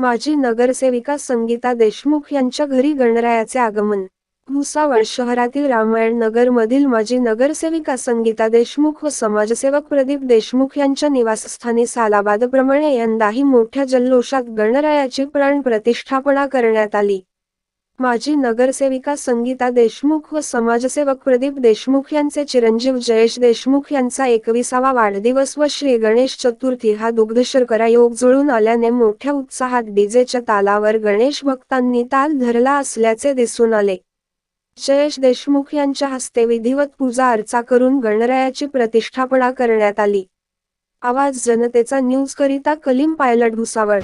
माजी नगरसेविका संगीता देशमुख यांच्या घरी गणरायाचे आगमन. भुसावळ शहरातील रामायण नगर मधील माजी नगरसेविका संगीता देशमुख व समाजसेवक प्रदीप देशमुख यांच्या निवासस्थानी सालाबादप्रमाणे यंदाही मोठ्या जल्लोषात गणरायाची प्राण प्रतिष्ठापना करण्यात आली. माजी नगरसेविका संगीता देशमुख व समाजसेवक प्रदीप देशमुख यांचे चिरंजीव जयेश देशमुख यांचा एकविसावा वाढदिवस व श्री गणेश चतुर्थी हा दुग्धशर्करा योग जुळून आल्याने मोठ्या उत्साहात डीजेच्या तालावर गणेश भक्तांनी ताल धरला असल्याचे दिसून आले. जयेश देशमुख यांच्या हस्ते विधिवत पूजा अर्चा करून गणरायाची प्रतिष्ठापना करण्यात आली. आवाज जनतेचा न्यूज करिता कलीम पायलट भुसावळ.